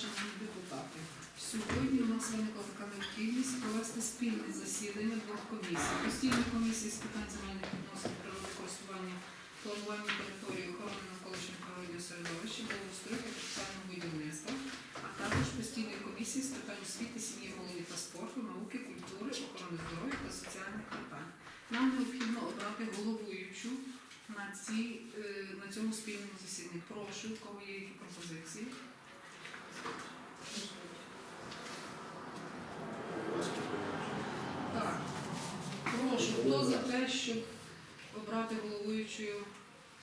шановні депутати. Сьогодні у нас виникла така необхідність провести спільне засідання двох комісій. Постійної комісії з питань земельних відносин, природокористування, планування території, охорони навколишнього природного середовища, благоустрою та капітального будівництва, а також постійної комісії з питань освіти, сім'ї, молоді та спорту, науки, культури, охорони здоров'я та соціальних питань. Нам необхідно обрати головуючу на, цій, е, на цьому спільному засіданні. Прошу, у кого є які пропозиції? Так. Прошу, хто за те, щоб обрати головуючою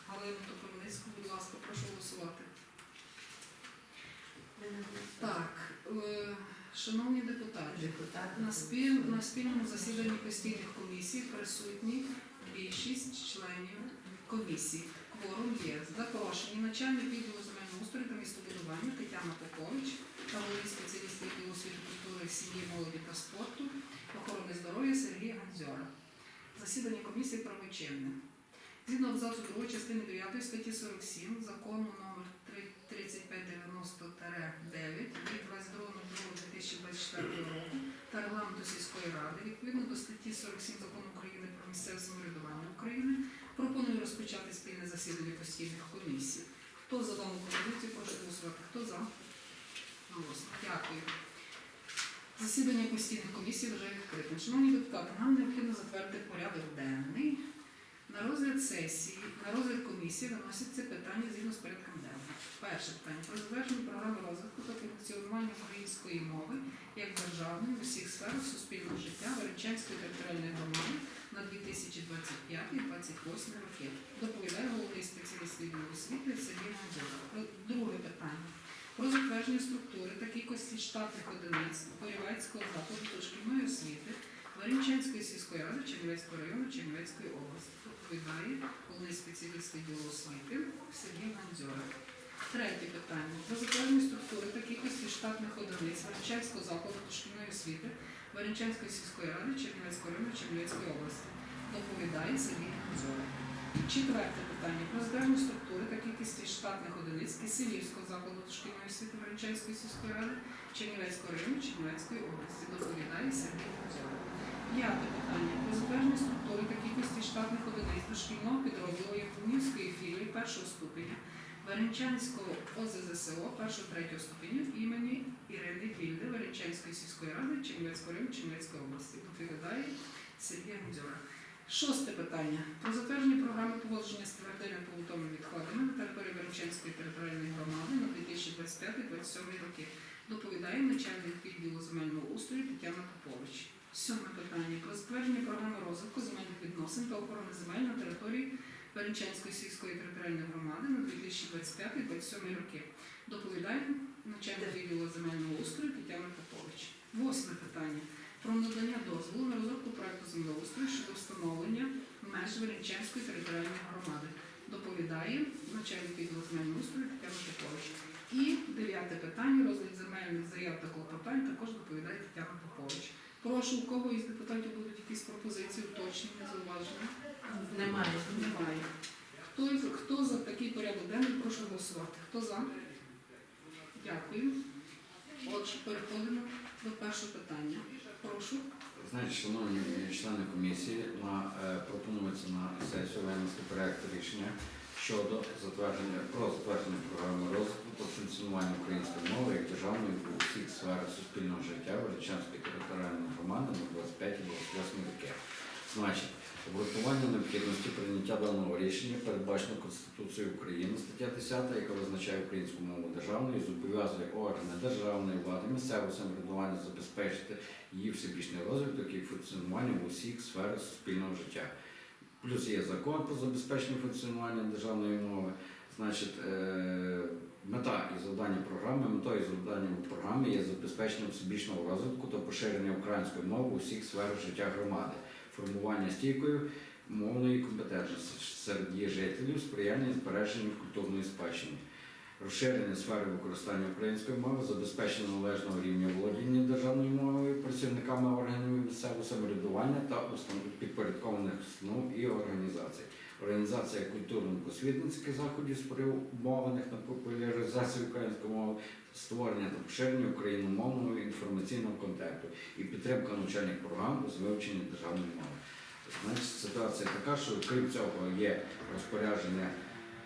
Галину Топорницьку, будь ласка, прошу голосувати. Так, е, шановні депутати, Депутат. на, спіль, на спільному засіданні постійних комісій присутні більшість членів комісії. Кворум є. Запрошені начальник відділу земельного устрою та містобудування Тетяна Попович головний спеціаліст відділу освіти, культури, сім'ї, молоді та спорту, охорони здоров'я Сергій Гандзьора. Засідання комісії правочинне. Згідно абзацу 2 частини 9 статті 47 закону номер 3590-9 від 22.02.2024 року та регламенту сільської ради, відповідно до статті 47 закону України про місцеве самоврядування України, пропоную розпочати спільне засідання постійних комісій. Хто за дану пропозицію, прошу голосувати. Хто за? Голосно. Дякую. Засідання постійних комісій вже відкрите. Шановні депутати, нам необхідно затвердити порядок денний. На розгляд сесії, на розгляд комісії виносяться питання згідно з порядком денним. Перше питання про затвердження програми розвитку та функціонування української мови як державної в усіх сферах суспільного життя Веречанської територіальної громади на 2025-2028 роки. Доповідає головний спеціаліст відділу освіти Сергій Гандзюра. Друге питання. Про затвердження структури та кількості штатних одиниць Порівецького закладу дошкільної освіти Варінчанської сільської ради Чернівецького району Чернівецької області. Доповідає головний спеціаліст відділу освіти Сергій Гандзьора. Третє питання. Про затвердження структури та кількості штатних одиниць Варінчанського закладу дошкільної освіти Варінчанської сільської ради Чернівецького району Чернівецької області. Доповідає Сергій Гандзьора. Четверте питання. Про затвердження структури та кількості штатних одиниць Киселівського закладу дошкільної освіти Варінчанської сільської ради Чернівецького району Чернівецької області. Доповідає Сергій Гандзьора. П'яте питання. Про затвердження структури та кількості штатних одиниць дошкільного підрозділу Яблунівської філії першого ступеня Варенчанського ОЗЗСО першого третього ступеню імені Ірини Вільди Варенчанської сільської ради Чернівецького району Чернівецької області. Доповідає Сергій Гандзьора. Шосте питання. Про затвердження програми поводження з твердими побутовими відходами на території Варенчанської територіальної громади на 2025-2027 роки. Доповідає начальник відділу земельного устрою Тетяна Попович. Сьоме питання. Про затвердження програми розвитку земельних відносин та охорони земель на території Перенчанської сільської територіальної громади на 2025-2027 роки. Доповідає начальник відділу земельного устрою Тетяна Попович. Восьме питання. Про надання дозволу на розробку проекту землеустрою щодо встановлення меж Веренчанської територіальної громади. Доповідає начальник відділу земельного устрою Тетяна Попович. І дев'яте питання. Розгляд земельних заяв та клопотань також доповідає Тетяна Попович. Прошу, у кого із депутатів будуть якісь пропозиції, уточнення, зауваження? Немає. Немає. Хто, хто за такий порядок денний, прошу голосувати. Хто за? Дякую. Отже, переходимо до першого питання. Прошу. Значить, шановні члени комісії, на, е, пропонується на сесію винести проект рішення щодо затвердження про затвердження програми розвитку та функціонування української мови як державної в усіх сферах суспільного життя Величанської територіальної громади на 25-28 роки. Значить, обґрунтування необхідності прийняття даного рішення передбачено Конституцією України, стаття 10, яка визначає українську мову державною і зобов'язує органи державної влади, місцевого самоврядування забезпечити її всебічний розвиток і функціонування в усіх сферах суспільного життя. Плюс є закон про забезпечення функціонування державної мови. Значить, е, мета і завдання програми, метою і завданням програми є забезпечення всебічного розвитку та поширення української мови у всіх сферах життя громади, формування стійкої мовної компетентності серед її жителів, сприяння збереженню культурної спадщини, розширення сфери використання української мови, забезпечення належного рівня володіння державною мовою працівниками органів місцевого самоврядування та підпорядкованих установ і організацій. Організація культурно-освітницьких заходів, спрямованих на популяризацію української мови, створення та поширення україномовного інформаційного контенту і підтримка навчальних програм з вивчення державної мови. Значить, ситуація така, що крім цього є розпорядження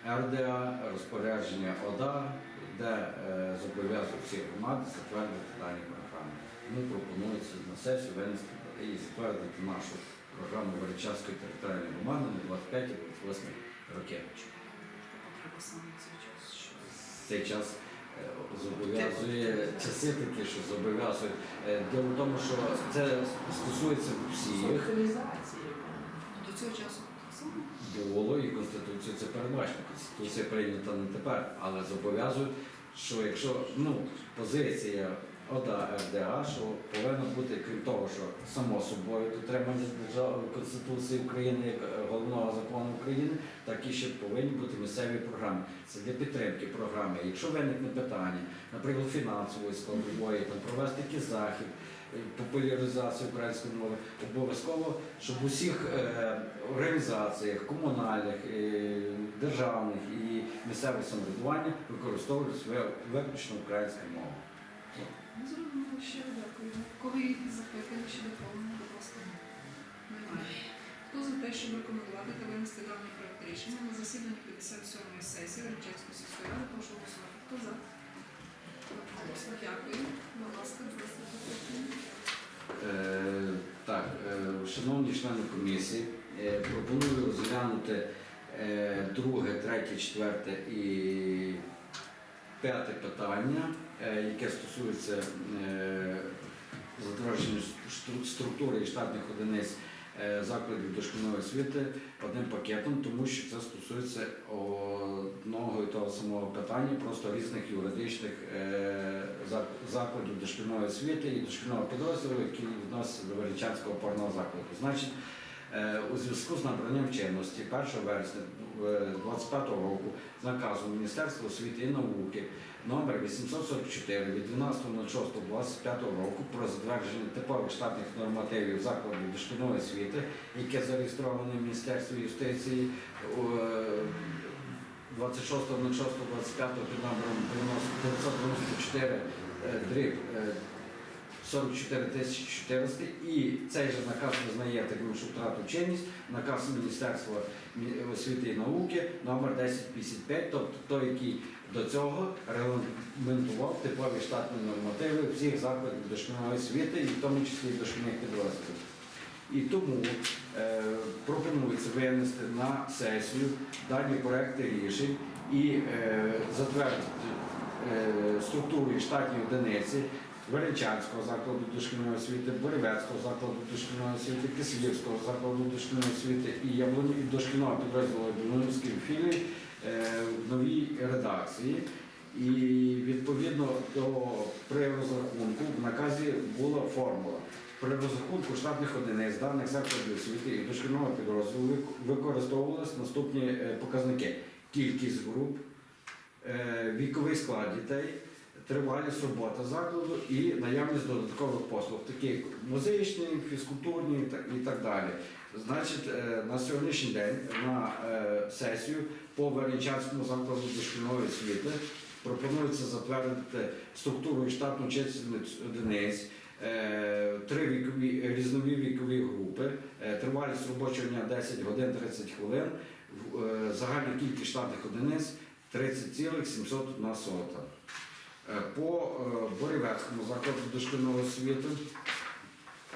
РДА, розпорядження ОДА, де е, зобов'язують всі громади затвердити дані програми. Тому пропонується на сесію винести і затвердити нашу програму Величанської територіальної громади на 25-28 роки. Цей час. Цей час е, зобов'язує часи такі, що зобов'язують. Е, Діло в тому, що це стосується всіх. До цього часу. Було і Конституція це передбачено. Конституція прийнята не тепер, але зобов'язують, що якщо ну, позиція ОДА РДА, що повинно бути, крім того, що само собою дотримання державної Конституції України як е, головного закону України, так і ще повинні бути місцеві програми. Це для підтримки програми. Якщо виникне питання, наприклад, фінансової складової, провести якийсь захід, е, популяризацію української мови, обов'язково, щоб у всіх е, організаціях, комунальних, державних і місцеве самоврядування використовували виключно українську мову. Зрозуміло, ще дякую. Коли якісь запитання чи доповнення, будь ласка. Немає. Хто за те, щоб рекомендувати та винести даний проект рішення на засіданні 57-ї сесії Речевської сільської ради, прошу голосувати. Хто за? Дякую. Будь ласка. Е, так, е, шановні члени комісії, е, пропоную розглянути е, друге, третє, четверте і п'яте питання, яке стосується е, затвердження структури і штатних одиниць е, закладів дошкільної освіти одним пакетом, тому що це стосується одного і того самого питання, просто різних юридичних е, закладів дошкільної освіти і дошкільного підрозділу, які відносяться до Величанського опорного закладу. Значить, е, у зв'язку з набранням чинності 1 вересня 2025 року з наказом Міністерства освіти і науки номер 844 від 12.06.25 року про затвердження типових штатних нормативів закладів дошкільної освіти, яке зареєстроване в Міністерстві юстиції у, е, 26.06.25 під номером 994 е, дріб е, 44 тисячі 400 і цей же наказ визнає таким, що втрату чинність, наказ Міністерства освіти і науки номер 1055, тобто той, який до цього регламентував типові штатні нормативи всіх закладів дошкільної освіти, і в тому числі дошкільних підрозділів. І тому е, пропонується винести на сесію дані проекти рішень і е, затвердити е, структуру і штатні одиниці Величанського закладу дошкільної освіти, Борівецького закладу дошкільної освіти, Киселівського закладу дошкільної освіти і Яблоні і дошкільного підрозділу Яблонівської філії е, в новій редакції. І відповідно до при розрахунку в наказі була формула. При розрахунку штатних одиниць даних закладів освіти і дошкільного підрозділу використовувалися наступні е, показники: кількість груп, е, віковий склад дітей, тривалість роботи закладу і наявність додаткових послуг, такі як музичні, фізкультурні і так- далі. Значить, е, на сьогоднішній день на е, сесію по Веренчанському закладу дошкільної освіти пропонується затвердити структуру і штатну чисельність одиниць, е, три вікові, різнові вікові групи, тривалість робочого дня 10 годин 30 хвилин, загальна кількість штатних одиниць 30,701. Е, По е, Борівецькому закладу дошкільної освіти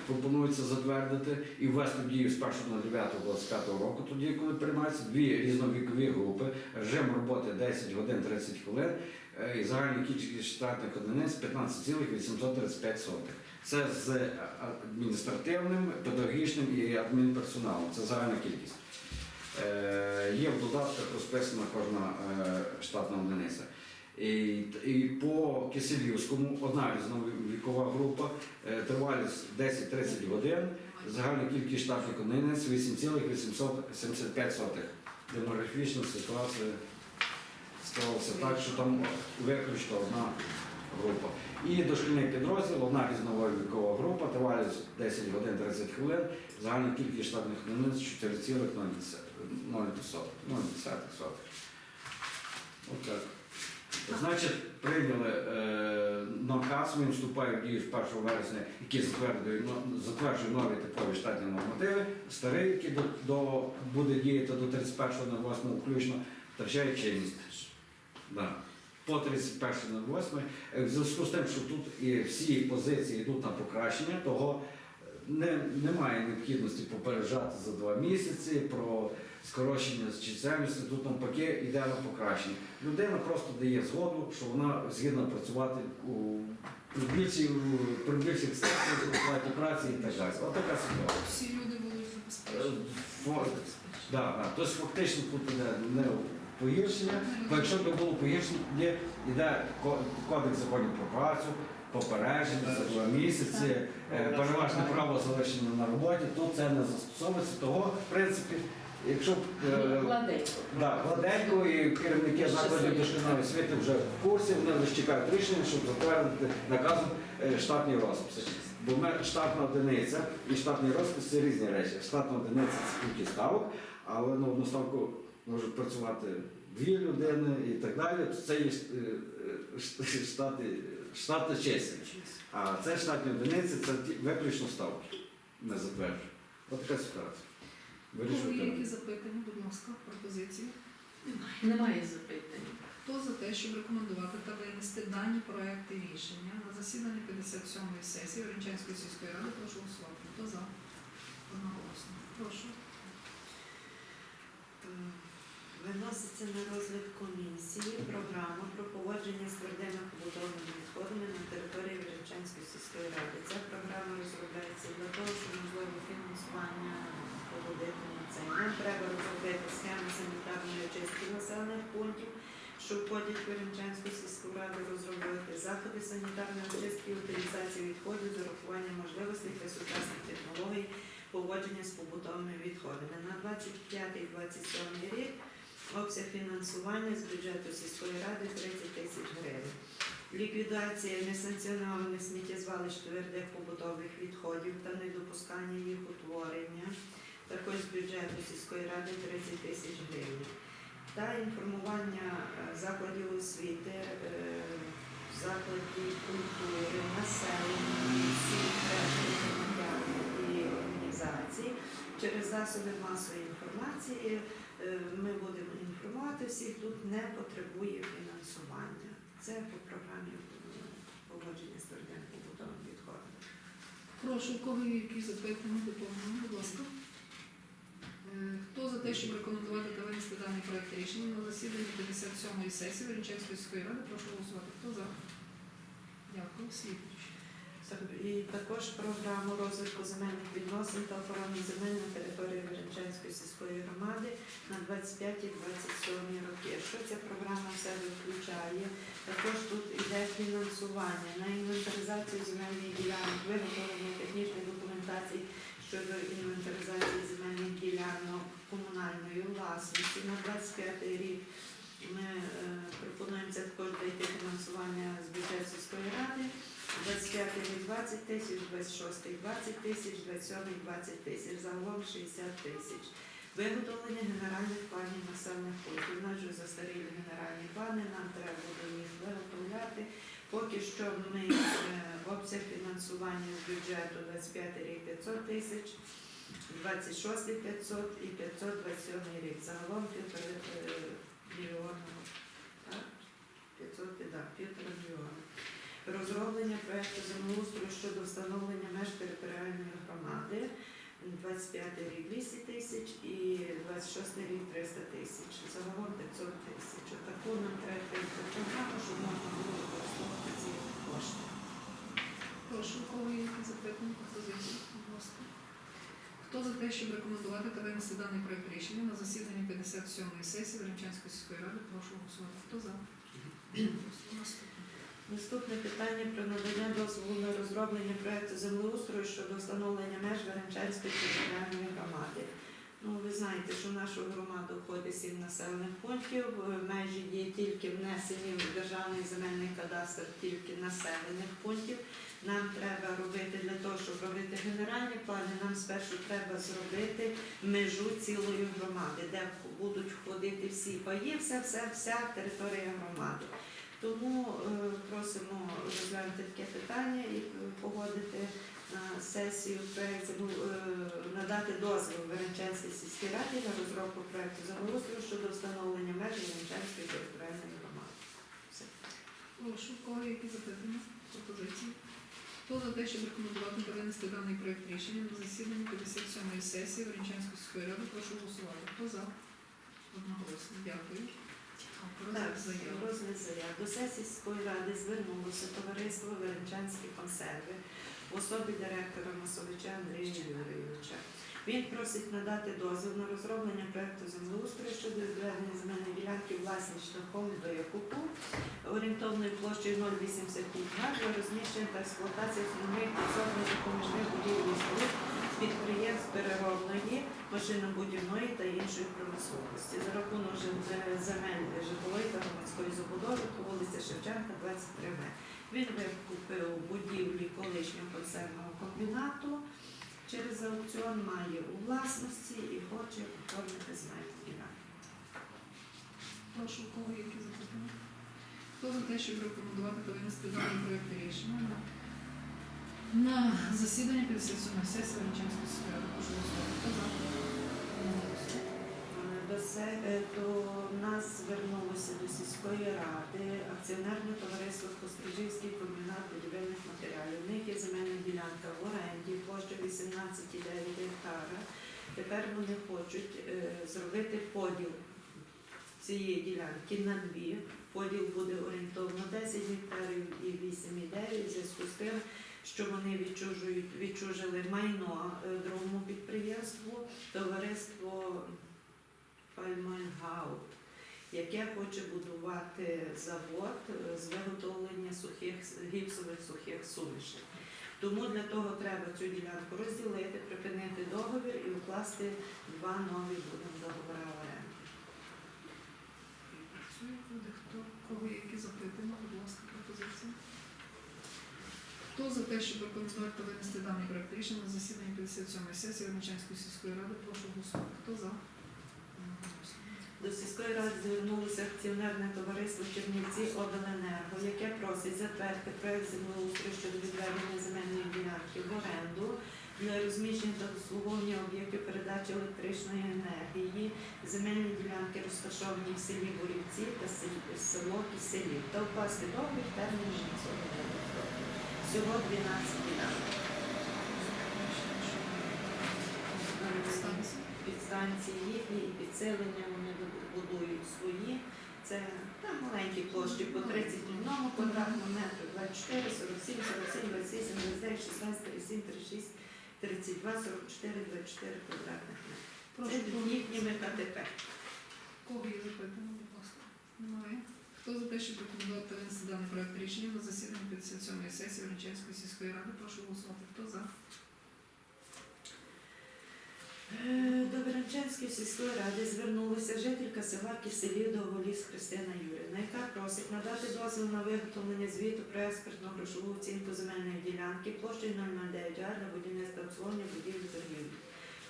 пропонується затвердити і ввести в дію з 1.09.25 року, тоді, коли приймаються дві різновікові групи, режим роботи 10 годин 30 хвилин е, і загальна кількість штатних одиниць 15,835. Це з адміністративним, педагогічним і адмінперсоналом. Це загальна кількість. Є в додатках розписана кожна штатна одиниця. І, по Киселівському одна різновікова група, е, тривалість 10-30 годин, загальна кількість штатних одиниць 8,875. Демографічна ситуація склалася так, що там виключно одна група. І дошкільний підрозділ, одна різнова вікова група, тривалість 10 годин 30 хвилин, загальна кількість штатних одиниць 4,0. Отак. Значить, прийняли е, наказ, він вступає в дію з 1 вересня, який затверджує, затверджує нові типові штатні нормативи, старий, який до, до, буде діяти до 31.08 включно, втрачає чинність. Да. По 31.08. Е, В зв'язку з тим, що тут і всі позиції йдуть на покращення, того е, не, немає необхідності попереджати за два місяці про скорочення з чисельності, тут навпаки йде на покращення. Людина просто дає згоду, що вона згідна працювати у при більшій- при більших оплаті праці і так далі. Ось така ситуація. Всі люди будуть Е, забезпечені. фо- Да, да. Тобто фактично тут іде не погіршення, бо якщо б було погіршення, тоді йде кодекс законів про працю, попередження за два місяці, е, переважне право залишення на роботі, тут це не застосовується. Того, в принципі, якщо б е, Гладенько. Да, гладенько і керівники закладів дошкільної освіти вже в курсі, вони лише чекають рішення, щоб затвердити наказом е, штатні розписи. Бо ми штатна одиниця і штатний розпис це різні речі. Штатна одиниця це скільки ставок, але на одну ставку можуть працювати дві людини і так далі. Це є е, е, штати, штати чисельність. А це штатні одиниці, це ті- виключно ставки. Не затверджує. Ось така ситуація. Коли є які запитання, будь ласка, пропозиції. Немає запитань. Хто за те, щоб рекомендувати та винести дані проекти рішення на засіданні 57-ї сесії Оренчанської сільської ради, прошу голосувати. Хто за? Одноголосно. Прошу. Е, Виноситься на розгляд комісії програма про поводження з твердими побутовими відходами на території Вірчанської сільської ради. Ця програма розробляється для того, щоб можливо фінансування поводити на це. Нам треба розробити схеми санітарної очистки населених пунктів, що входять в Вірчанську сільську раду, розробити заходи санітарної очистки утилізації відходів з урахуванням можливостей та сучасних технологій поводження з побутовими відходами. На 25-27 рік обсяг фінансування з бюджету сільської ради 30 тисяч гривень. Ліквідація несанкціонованих сміттєзвалищ твердих побутових відходів та недопускання їх утворення також з бюджету сільської ради 30 тисяч гривень. Та інформування е, закладів освіти, е, закладів культури, населення, всіх і організацій через засоби масової інформації. е, Ми будемо інформувати всіх, тут не потребує фінансування. Це по програмі поводження з твердим побутовим відходом. Прошу, у кого є які запитання, доповнення, будь ласка. Е, Хто за те, щоб рекомендувати та винести даний проект рішення на засіданні 57-ї сесії Оренчанської сільської ради, прошу голосувати. Хто за? Дякую. Слідуючий. І також програму розвитку земельних відносин та охорони земель на території Веренчанської сільської громади на 25-27 роки. Що ця програма в себе включає? Також тут іде фінансування на інвентаризацію земельних ділянок, виготовлення технічної документації щодо інвентаризації земельних ділянок комунальної власності на 25 рік. Ми е, пропонуємо це також дійти фінансування з бюджету сільської ради. 25 рік 20 тисяч, 26 20 тисяч, 27 20 тисяч, загалом 60 тисяч. Виготовлення генеральних планів населених пунктів. У нас вже застарілі генеральні плани, нам треба буде їх виготовляти. Поки що ми е, обсяг фінансування з бюджету 25 рік 500 тисяч, 26 500 і 527 рік. Загалом півтори е, мільйона. Так? 500, так, півтора мільйона розроблення проекту землеустрою щодо встановлення меж територіальної громади. 25 рік 200 тисяч і 26 рік 300 тисяч. Загалом 500 тисяч. Отаку нам треба програму, щоб можна було використовувати. Прошу, у кого є запитання, пропозиції, будь ласка. Хто за те, щоб рекомендувати та винести даний проект рішення на засіданні 57-ї сесії Оренчанської сільської ради, прошу голосувати. Хто за? Наступне. Питання про надання дозволу на розроблення проекту землеустрою щодо встановлення меж Веренчанської територіальної громади. Ну, ви знаєте, що в нашу громаду входить сім населених пунктів. Межі є тільки внесені в державний земельний кадастр тільки населених пунктів. Нам треба робити для того, щоб робити генеральні плани. Нам спершу треба зробити межу цілої громади, де будуть входити всі паї, все, все, вся територія громади. Тому е, просимо розглянути таке питання і е, погодити на сесію проект е, надати дозвіл Веренчанській сільській раді на розробку проекту землеустрою щодо встановлення меж Веренчанської територіальної громади. Все. Прошу, є які запитання, пропозиції? Хто за те, щоб рекомендувати та винести даний проект рішення на засіданні 57-ї сесії Орінчанської сільської ради, прошу голосувати. Хто за? Одноголосно. Дякую. Так, заяв. розгляд заяв. До сесії сільської ради звернулося товариство Веренчанські консерви в особі директора Масовича Андрія Юрійовича. Він просить надати дозвіл на розроблення проекту землеустрою щодо відведення земельної ділянки власність шляхом якупу орієнтовною площею 0,85 га для розміщення та експлуатації основних підсобних допоміжних будівель і підприємств переробної, машинобудівної та іншої промисловості за рахунок земель житлової та громадської забудови по вулиці Шевченка, 23 М. Він викупив будівлі колишнього концерного комбінату через аукціон, має у власності і хоче оформити земельну. Прошу, кого які запитання? Хто за те, щоб рекомендувати та винести даний проект рішення на, засідання 57-ї сесії Орінчанської сільської ради, прошу голосувати. Е, е, до нас звернулося до сільської ради акціонерне товариство Кострижівський комбінат будівельних матеріалів. У них є земельна ділянка в оренді, площа 18,9 гектара. Тепер вони хочуть е, зробити поділ цієї ділянки на дві. Поділ буде орієнтовно 10 гектарів і 8,9 в зв'язку з тим, що вони відчужують, відчужили майно е, другому підприємству, товариство Пальмайнгауп, яке хоче будувати завод е, з виготовлення сухих гіпсових сухих сумішей. Тому для того треба цю ділянку розділити, припинити договір і укласти два нові договори оренди. Працює буде. Хто, кого які запитання, будь ласка, пропозиції? Хто за те, щоб рекомендувати винести даний проект рішення на засідання 57-ї сесії Орінчанської сільської ради, прошу голосувати. Хто за? До сільської ради звернулося акціонерне товариство Чернівці Обленерго, яке просить затвердити проект землеустрою щодо відведення земельної ділянки в оренду для розміщення та обслуговування об'єктів передачі електричної енергії. Земельні ділянки розташовані в селі Борівці та сел- село Киселів та вкласти терміном на 49 років. Всього 12 ділянок. Підстанції і підселення вони будують свої. Це там маленькі площі по 31 квадратному метру, 24, 47, 47, 28, 29, 16, 37, 36, 32, 44, 24 квадратних. Прошу, Це кого- їхніми КТП. кого є запитання, будь ласка? Немає. Хто за те, щоб рекомендувати винести даний проект рішення на засідання 57-ї сесії Орінчанської сільської ради, прошу голосувати. Хто за? Е, До Веренчанської сільської ради звернулася жителька села Киселів Довголіс Христина Юрівна, яка просить надати дозвіл на виготовлення звіту про експертну грошову оцінку земельної ділянки площею 009 га для будівництва обслуговування будівлі торгівлі.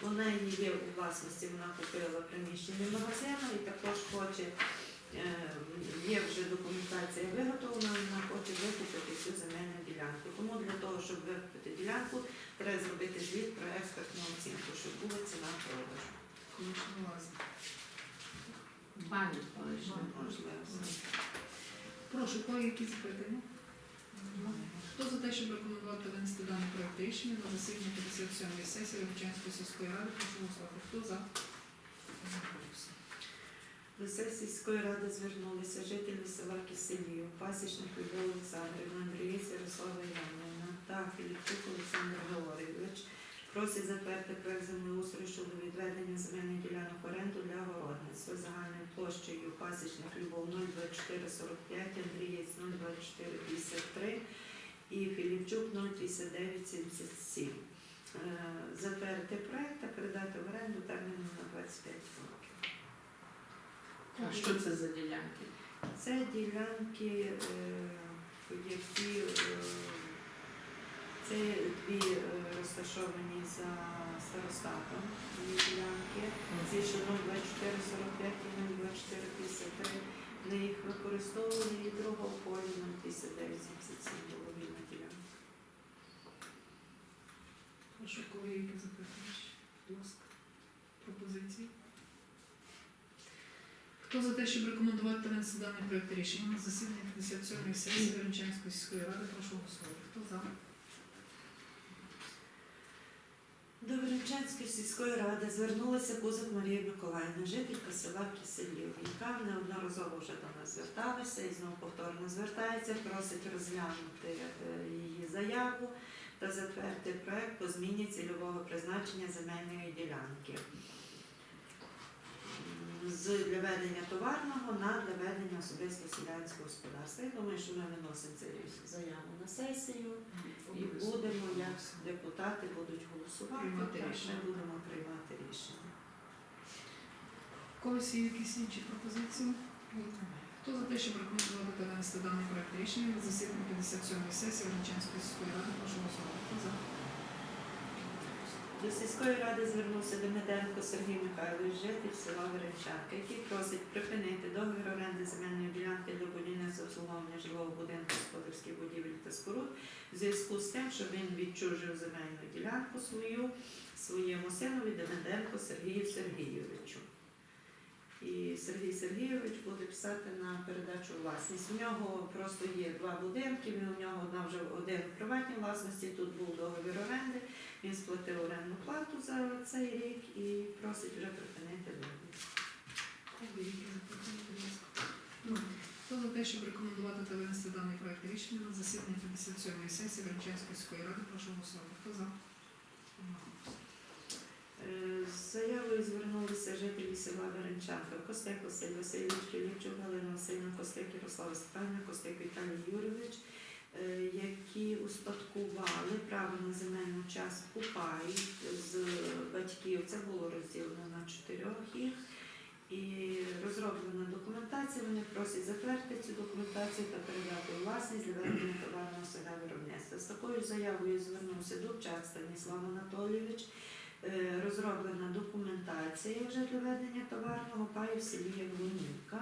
Вона її є у власності, вона купила приміщення магазину і також хоче, є вже документація виготовлена, вона хоче викупити цю земельну ділянку. Тому для того, щоб викупити ділянку, треба зробити звіт про експертну оцінку, щоб була ціна продажу. Баню Прошу, кого є які запитання? Хто за те, щоб рекомендувати винести даний проект рішення на засідання 57-ї сесії Рівчанської сільської ради, прошу голосувати. Хто за? До сільської ради звернулися жителі села Киселів, пасічник Любов Олександрівна, Андрієць Ярослава Івановна та Філіпчук Олександр Георгійович. Просять затвердити проект землеустрою щодо відведення земельних ділянок оренду для городництва загальною площею пасічник Любов 02445, Андрієць 02453 і Філіпчук 03977. Е, Затвердити проект та передати в оренду терміном на 25 років. А що це за ділянки? Це ділянки, е, які е, це дві е, розташовані за старостатом. Дві ділянки. Ці що 02445 і 02453. Вони їх використовували і друга в полі 05977 було вільна ділянка. Прошу колеги запитання. Будь ласка. Пропозиції. Хто за те, щоб рекомендувати винести даний проект рішення на засідання 57-ї сесії Веренчанської сільської ради, прошу голосувати. Хто за? До Веренчанської сільської ради звернулася Кузик Марія Миколаївна, жителька села Киселів, яка неодноразово вже до нас зверталася і знову повторно звертається, просить розглянути е, її заяву та затвердити проект по зміні цільового призначення земельної ділянки з для ведення товарного на для ведення особисто селянського господарства. Я думаю, що ми виносимо цю заяву на сесію. І будемо, як депутати будуть голосувати, так ми будемо приймати рішення. В когось є якісь інші пропозиції? Хто за те, щоб рекомендувати винести даний проект рішення на засідання 57-ї сесії Веренчанської сільської ради, прошу голосувати. До сільської ради звернувся Демиденко Сергій Михайлович, житель села Веренчанка, який просить припинити договір оренди земельної ділянки для будівництва обслуговування жилого будинку господарських будівель та споруд в зв'язку з тим, що він відчужив земельну ділянку свою своєму синові Демиденко Сергію Сергійовичу. І Сергій Сергійович буде писати на передачу власність. У нього просто є два будинки. Він у нього одна вже один в приватній власності. Тут був договір оренди. Він сплатив орендну плату за цей рік і просить вже припинити. Ну, Хто за те, щоб рекомендувати та винести даний проект рішення на засідання 57-ї сесії Веренчанської сільської ради, прошу голосувати. Хто за? Е, З заявою звернулися жителі села Веренчанка, Костек Василь Васильович, Філіпчук Галина Васильівна, Костек Ярослава Степанівна, Костек Віталій Юрійович, е, які успадкували право на земельну частку пай з батьків. Це було розділено на чотирьох їх. І розроблена документація. Вони просять затвердити цю документацію та передати власність для ведення товарного селя виробництва. З такою заявою звернувся Дубчак Станіслав Анатолійович. Е, Розроблена документація вже для ведення товарного паю в селі Яблунівка.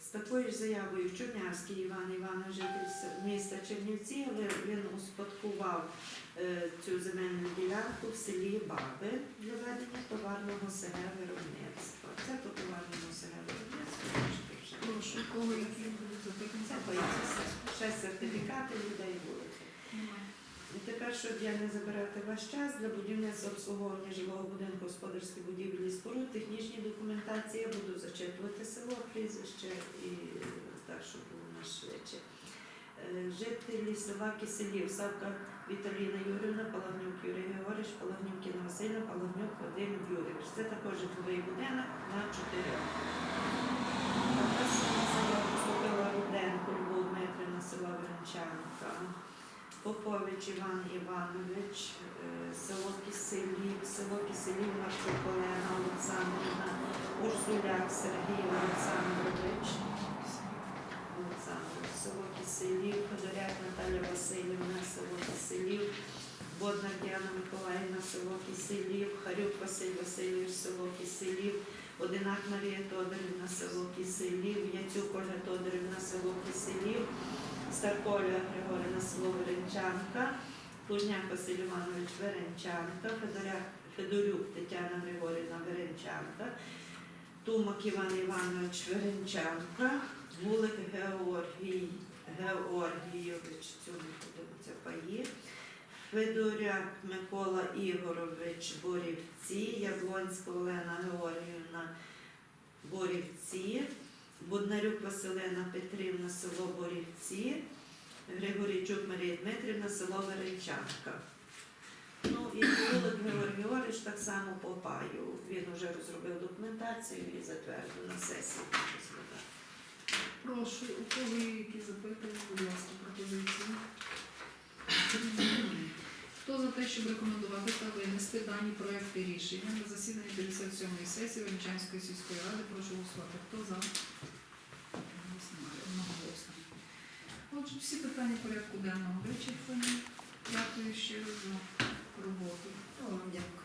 З такою ж заявою Чорнявський Іван Іванович, житель міста Чернівці, але він успадкував е, цю земельну ділянку в селі Баби для ведення товарного селя виробництва. Це по товарному? Це пояснюється. Ще сертифікати людей будуть. Тепер, щоб я не забирати ваш час, для будівництва обслуговування жилого будинку господарських будівлі і споруд, технічні документації я буду зачитувати село, прізвище і так, щоб було на швидше. Е, Жителі села Киселів, Савка Віталіна Юрівна, Палагнюк Юрій Георгійович, Палагнюк Інна Васильівна, Палагнюк Вадим Юрійович. Це також житловий будинок на чотирьох. Така сама заява поступила Руденко Любов Дмитрівна, села Веренчанка. Попович Іван Іванович, е, село Киселів, село Киселів, Марчук Олена Олександрівна, Урсуляк Сергій Олександрович, Олександр, село Киселів, Федоряк Наталя Васильівна, село Киселів, Боднар Діана Миколаївна, село Киселів, Харюк Василь Васильович, село Киселів, Одинак Марія Тодорівна, село Киселів, Яцюк Ольга Тодорівна, село Киселів, Старковля Григорівна, село Веренчанка, Плужняк Василь Веренчанка, Федорюк Тетяна Григорівна Веренчанка, Тумак Іван Іванович Веренчанка, Вулик Георгій Георгійович, цьому паї, Федоряк Микола Ігорович Борівці, Яблонська Олена Георгіївна Борівці, Буднарюк Василина Петрівна, село Борівці, Григорійчук Марія Дмитрівна, село Веренчанка. Ну і Вулик Георгій Георгійович так само по паю. Він вже розробив документацію і затвердив на сесії. Прошу, у кого є які запитання, будь ласка, пропозиції? Хто за те, щоб рекомендувати та винести дані проекти рішення на засідання 57-ї сесії Венчанської сільської ради? Прошу голосувати. Хто за? Одноголосно. Отже, всі питання порядку денного вичерпані. Дякую щиро за роботу. Дякую.